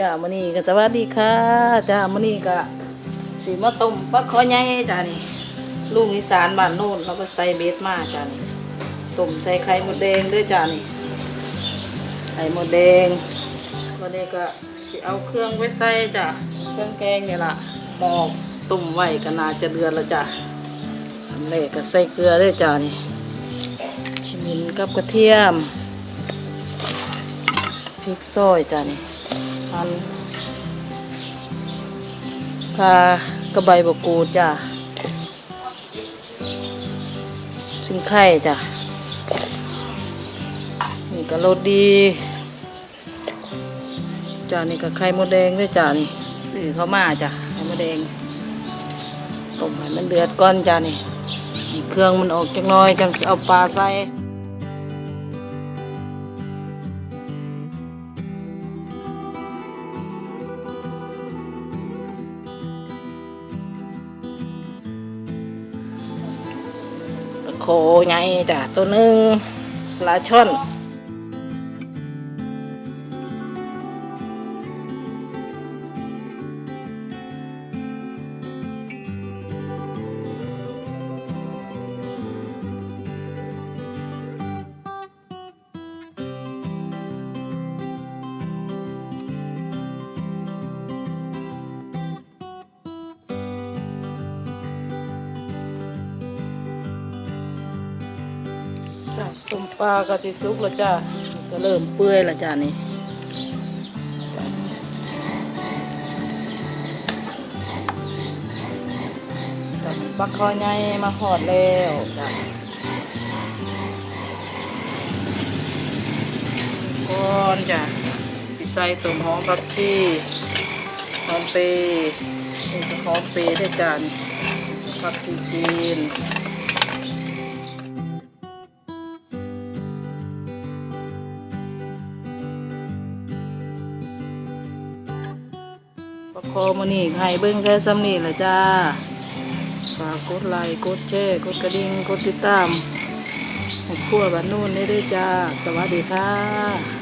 จ้ามื้อนี้ก็สวัสดีค่ะจ้ามื้อนี้ก็สิมาต้มปลาคอใหญ่จ้านี่ลุงอีสานบ้านโน่นเราก็ใส่เบ็ดมาจ้านี่ต้มใส่ไข่หมดแดงด้วยจ้านี่ไข่หมดแดงวันนี้ก็สิเอาเครื่องไว้ใส่จ้าเครื่องแกงนี่ล่ะหมอกต้มไว้ก็น่าจะเดือนแล้วจ้าอันแรกก็ใส่เกลือด้วยจ้านี่ขิมินกับกระเทียมพริกซอยจ้ะนี่ อันคากระใบบกูจ้ะถึงไข่จ้ะนี่ก็รสดีจ้ะนี่ก็ไข่มดแดงด้วยจ้ะนี่ซื้อเข้ามาจ้ะไข่มดแดงต้มให้มันเดือดก่อนจ้ะนี่นี่เครื่องมันออกจักน้อยจังเอาปลาใส่ โคไงจ้ะตัวหนึ่งปลาช่อน จ้ะต้มปลาก็สิสุกแล้วจ้ะก็เริ่มเปื่อยแล้วจ้ะนี่ปลาคอใหญ่มาหอดแล้วจ้ะก่อนจ้ะสิใส่ตุ่มหอมผักชีหอมเปรย์นี่ก็หอมเปรย์ด้จ้ะนี่ผักชีจีน ประคอมนี่ไห้เบิ้งแค่ซ้ำนี่แหละจ้าฝากกดไลค์กดแชร์กดกระดิ่งกดติดตามของครัวบ้านนู่นได้ด้วยจ้า สวัสดีค่ะ